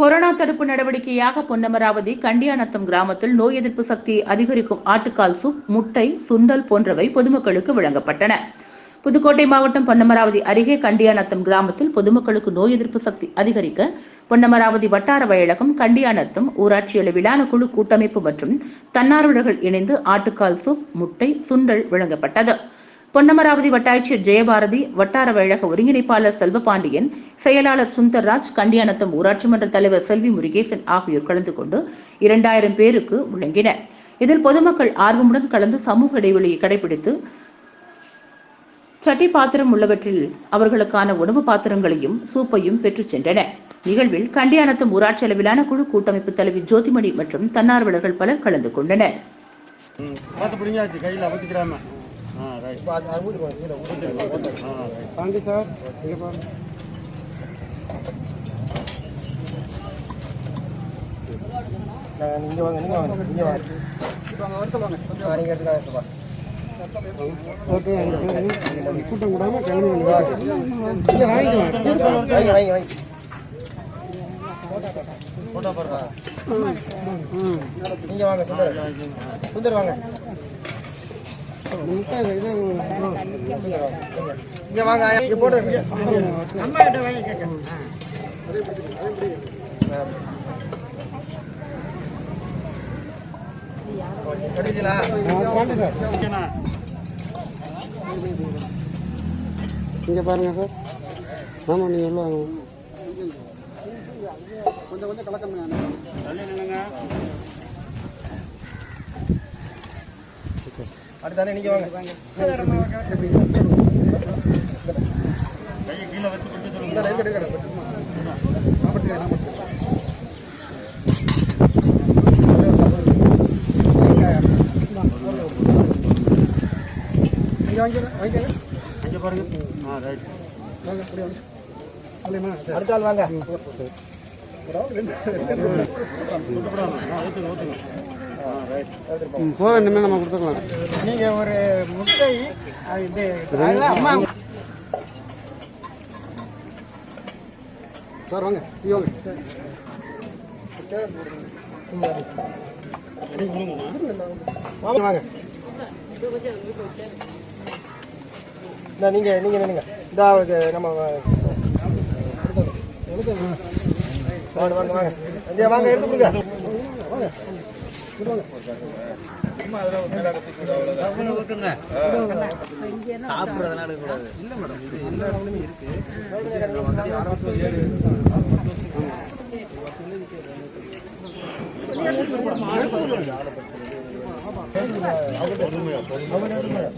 Corona தடுப்பு நடவடிக்கையாக பொன்னமராவதி கண்டியானத்தம் கிராமத்தில் நோய் எதிர்ப்பு சக்தியை அதிகரிக்கும் ஆட்டுக்கால் சூப் முட்டை சுண்டல் போன்றவை பொதுமக்களுக்கு வழங்கப்பட்டன. புதுக்கோட்டை மாவட்டம் பொன்னமராவதி அருகே கண்டியானத்தம் கிராமத்தில் பொதுமக்களுக்கு நோய் எதிர்ப்பு சக்தி அதிகரிக்க பொன்னமராவதி வட்டார வயலகம் கண்டியானத்தம் ஊராட்சி அளவிலான குழு கூட்டமைப்பு மற்றும் தன்னார்வலர்கள் இணைந்து ஆட்டுக்கால் சூப் முட்டை சுண்டல் வழங்கப்பட்டது. பொன்னமராவதி வட்டாட்சியர் ஜெயபாரதி வட்டார வழக ஒருங்கிணைப்பாளர் செல்வபாண்டியன் செயலாளர் சுந்தர்ராஜ் கண்டியானத்தம் ஊராட்சி மன்ற தலைவர் செல்வி முருகேசன் ஆகியோர் கலந்து கொண்டு இரண்டாயிரம் பேருக்கு வழங்கினர். இதில் பொதுமக்கள் ஆர்வமுடன் கலந்து சமூக இடைவெளியை கடைபிடித்து சட்டி பாத்திரம் உள்ளவற்றில் அவர்களுக்கான உணவு பாத்திரங்களையும் சூப்பையும் பெற்றுச் சென்றனர். நிகழ்வில் கண்டியானத்தம் ஊராட்சி அளவிலான குழு கூட்டமைப்பு தலைவி ஜோதிமணி மற்றும் தன்னார்வலர்கள் பலர் கலந்து கொண்டனர். தாண்டி சார் இங்கே பாருங்க. நீங்க வாங்க நீங்க வாங்க நீங்க வாங்க. ஆ, நீங்க எடுத்துக்காங்க ஓகே கூட்டம் கூடாமல் கிளம்பி இல்லை வாங்கிக்குவேன் வாங்கி. வாங்கி வாங்கி. போட்டோ போடுறா. நீங்க வாங்க சுந்தர். சுந்தர் வாங்க. இங்க வாங்க இங்க போட்டு கடைசிலா தாண்டி சார் ஓகேண்ணா இங்கே பாருங்க சார். ஆமாம் நீங்கள் உள்ள வாங்க. தள்ளி நில்லுங்க அடுத்தானே நீங்க வாங்க கையை கீழே வச்சு பிடிச்சு சொல்லுங்க இந்த லைன் எடுக்கணும் நீங்க வாங்க வாங்க அங்கே ஆ ரைட் வாங்க. அப்படியே வாங்க. இல்லைம்மா அடுத்த ஆள் வாங்க. விட்டுப்படாம போக இனிமேல் நம்ம கொடுத்துக்கலாம். நீங்க ஒரு முட்டை இது அம்மா சார் வாங்க இங்கே வாங்க. வாங்க வாங்க. இந்த நீங்க நீங்க நின்னுங்க இந்த நம்ம வ- வாங்க வாங்க. வாங்க. இங்க வாங்க எடுத்து கொடுங்க. வாங்க பொறுமையா பொறுமையா